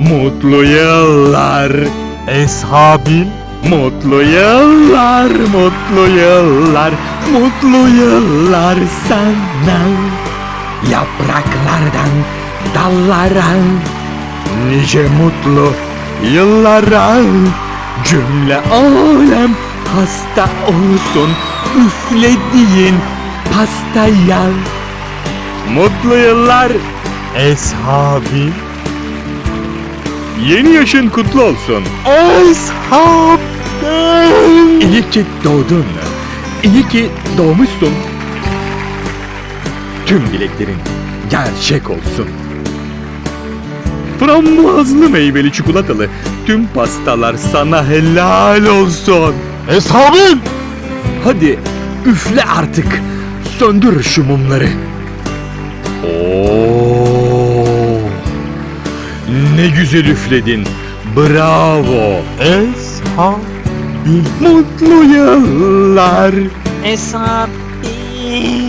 Mutlu yıllar Eshabil Mutlu yıllar, mutlu yıllar, mutlu yıllar sana. Yapraklardan dallara, nice mutlu yıllara. Cümle alem hasta olsun üflediğin pastaya. Mutlu yıllar, Eshabil yeni yaşın kutlu olsun. Eshabil İyi ki doğdun. İyi ki doğmuşsun. Tüm dileklerin gerçek olsun. Frambuazlı meyveli çikolatalı tüm pastalar sana helal olsun. Eshabil Hadi üfle artık. Söndür şu mumları. Oo! Ne güzel üfledin. Bravo. Eshabil Mutlu yıllar. Eshabil